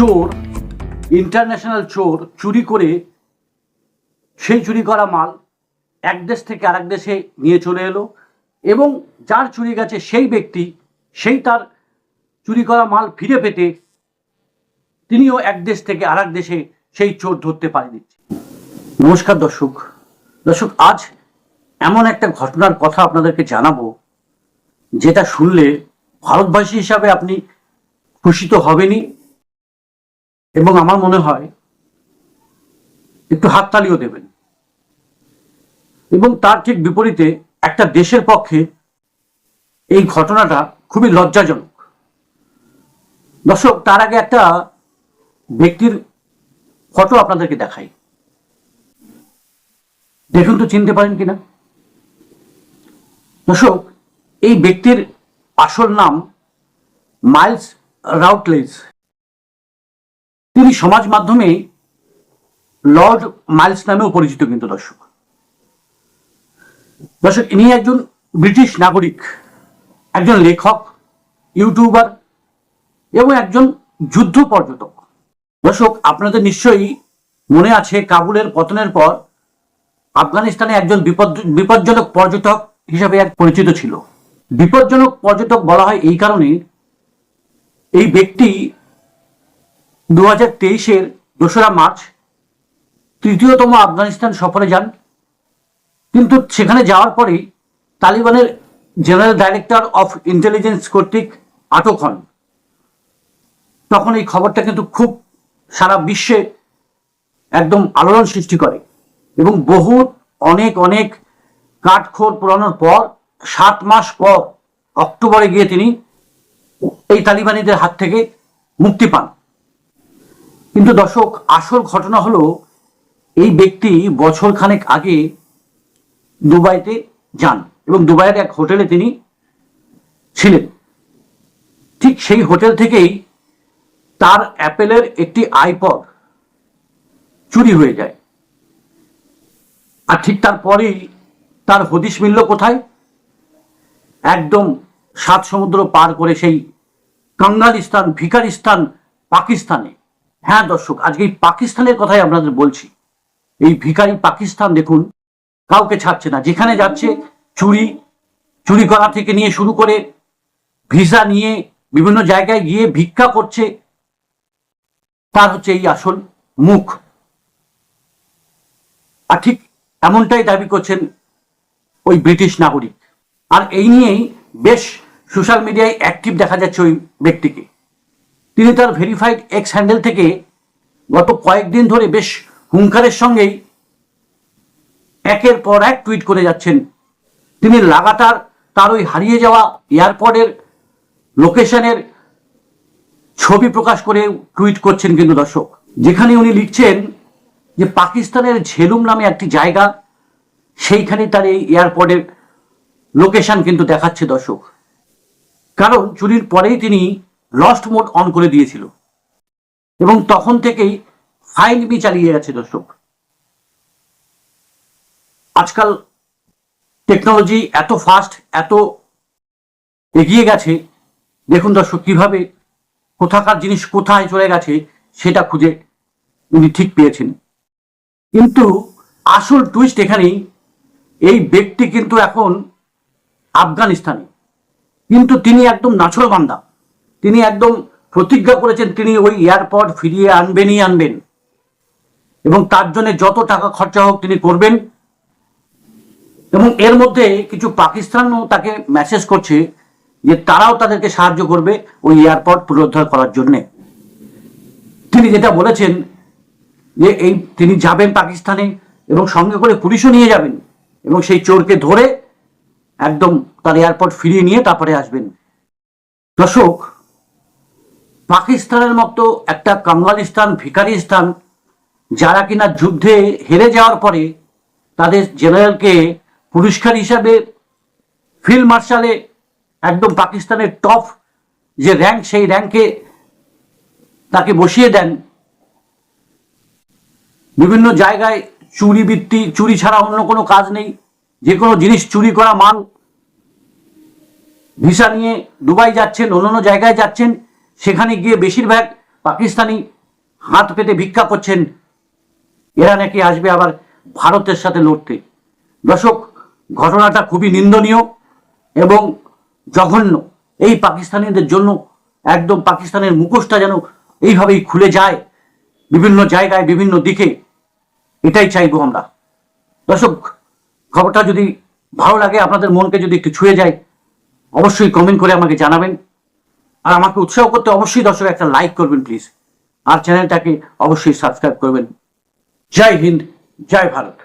চোর ইন্টারন্যাশনাল চোর চুরি করে সেই চুরি করা মাল এক দেশ থেকে আরেক দেশে নিয়ে চলে এলো এবং যার চুরি গেছে সেই ব্যক্তি, সেই তার চুরি করা মাল ফিরে পেতে তিনিও এক দেশ থেকে আরেক দেশে সেই চোর ধরতে পারেনি নমস্কার দর্শক। দর্শক, আজ এমন একটা ঘটনার কথা আপনাদেরকে জানাব, যেটা শুনলে ভারতবাসী হিসাবে আপনি খুশি তো হবেনই। এবং আমার মনে হয় একটু হাততালিও দেবেন। এবং তার ঠিক বিপরীতে একটা দেশের পক্ষে এই ঘটনাটা খুবই লজ্জাজনক। দর্শক, তার আগে একটা ব্যক্তির ফটো আপনাদেরকে দেখাই। দেখুন তো, চিনতে পারেন কিনা? দর্শক, এই ব্যক্তির আসল নাম মাইলস রাউটলেজ তিনি সমাজ মাধ্যমে লর্ড মাইলস নামেও পরিচিত কিন্তু দর্শক। দর্শক, ইনি একজন ব্রিটিশ নাগরিক, একজন লেখক, ইউটিউবার এবং একজন যুদ্ধ পর্যটক। দর্শক, আপনাদের নিশ্চয়ই মনে আছে কাবুলের পতনের পর আফগানিস্তানে একজন বিপদ বিপজ্জনক পর্যটক হিসাবে এক পরিচিত ছিল। বিপজ্জনক পর্যটক বলা হয় এই কারণে এই ব্যক্তি দু হাজার তেইশের দোসরা মার্চ তৃতীয়তম আফগানিস্তান সফরে যান। কিন্তু সেখানে যাওয়ার পরেই তালিবানের জেনারেল ডাইরেক্টর অফ ইন্টেলিজেন্স কর্তৃক আটক হন। তখন এই খবরটা কিন্তু খুব সারা বিশ্বে একদম আলোড়ন সৃষ্টি করে এবং বহু অনেক অনেক কাঠখোর পুরানোর পর সাত মাস পর অক্টোবরে গিয়ে তিনি এই তালিবানিদের হাত থেকে মুক্তি পান। কিন্তু দর্শক, আসল ঘটনা হলো এই ব্যক্তি বছর খানেক আগে দুবাইতে যান এবং দুবাইয়ের এক হোটেলে তিনি ছিলেন। ঠিক সেই হোটেল থেকেই তার অ্যাপেলের একটি আইপড চুরি হয়ে যায়। আর ঠিক তারপরেই তার হদিশ মিলল কোথায়? একদম সাত সমুদ্র পার করে সেই কাঙ্গালিস্তান ভিকারিস্তান পাকিস্তানে। হ্যাঁ দর্শক, আজকে এই পাকিস্তানের কথাই আপনাদের বলছি। এই ভিখারি পাকিস্তান, দেখুন, কাউকে ছাড়ছে না। যেখানে যাচ্ছে, চুরি চুরি করা থেকে নিয়ে শুরু করে ভিসা নিয়ে বিভিন্ন জায়গায় গিয়ে ভিক্ষা করছে, তার হচ্ছে এই আসল মুখ। আর ঠিক এমনটাই দাবি করছেন ওই ব্রিটিশ নাগরিক। আর এই নিয়েই বেশ সোশ্যাল মিডিয়ায় অ্যাক্টিভ দেখা যাচ্ছে ওই ব্যক্তিকে। তিনি তার ভেরিফাইড এক্স হ্যান্ডেল থেকে গত কয়েকদিন ধরে বেশ হুঙ্কারের সঙ্গেই একের পর এক টুইট করে যাচ্ছেন। তিনি লাগাতার তার ওই হারিয়ে যাওয়া এয়ারপোর্টের লোকেশনের ছবি প্রকাশ করে টুইট করছেন কিন্তু দর্শক। যেখানে উনি লিখছেন যে পাকিস্তানের ঝেলুম নামে একটি জায়গা, সেইখানে তার এই এয়ারপোর্টের লোকেশন কিন্তু দেখাচ্ছে দর্শক। কারণ চুরির পরেই তিনি লস্ট মোড অন করে দিয়েছিল। এবং তখন থেকেই ফাইল বি চালিয়ে গেছে দর্শক। আজকাল টেকনোলজি এত ফাস্ট, এত এগিয়ে গেছে, দেখুন দর্শক কীভাবে কোথাকার জিনিস কোথায় চলে গেছে, সেটা খুঁজে উনি ঠিক পেয়েছেন। কিন্তু আসল টুইস্ট এখানেই, এই ব্যক্তি কিন্তু এখন আফগানিস্তানে। কিন্তু তিনি একদম নাছর বান্দা। তিনি একদম প্রতিজ্ঞা করেছেন, তিনি ওই এয়ারপোর্ট ফিরিয়ে আনবেনই আনবেন। এবং তার জন্য যত টাকা খরচা হোক তিনি করবেন। এবং এর মধ্যে কিছু পাকিস্তানও তাকে মেসেজ করছে যে তারাও তাদেরকে সাহায্য করবে ওই এয়ারপোর্ট পুনরুদ্ধার করার জন্য। তিনি যেটা বলেছেন যে এই তিনি যাবেন পাকিস্তানে এবং সঙ্গে করে পুলিশও নিয়ে যাবেন এবং সেই চোরকে ধরে একদম তার এয়ারপোর্ট ফিরিয়ে নিয়ে তারপরে আসবেন। দর্শক পাকিস্তানের মতো একটা কাঙ্গালিস্তান ভিকারিস্তান যারা কিনা যুদ্ধে হেরে যাওয়ার পরে তাদের জেনারেলকে পুরস্কার হিসাবে ফিল্ড মার্শালে একদম পাকিস্তানের টপ যে র্যাঙ্ক সেই র্যাঙ্কে তাকে বসিয়ে দেন। বিভিন্ন জায়গায় চুরি বৃত্তি চুরি ছাড়া অন্য কোনো কাজ নেই। যে কোনো জিনিস চুরি করা মাল ভিসা নিয়ে দুবাই যাচ্ছেন, অন্যান্য জায়গায় যাচ্ছেন। সেখানে গিয়ে বেশিরভাগ পাকিস্তানি হাত পেতে ভিক্ষা করছেন। এরা নাকি আসবে আবার ভারতের সাথে লড়তে। দর্শক, ঘটনাটা খুবই নিন্দনীয় এবং জঘন্য। এই পাকিস্তানিদের জন্য একদম পাকিস্তানের মুখোশটা যেন এইভাবেই খুলে যায়, বিভিন্ন জায়গায়, বিভিন্ন দিকে। এটাই চাইব আমরা। দর্শক, খবরটা যদি ভালো লাগে, আপনাদের মনকে যদি একটু ছুঁয়ে যায়, অবশ্যই কমেন্ট করে আমাকে জানাবেন। আর আমাকে উৎসাহ করতে অবশ্যই দর্শক একটা লাইক করবেন প্লিজ আর চ্যানেলটাকে অবশ্যই সাবস্ক্রাইব করবেন। জয় হিন্দ, জয় ভারত।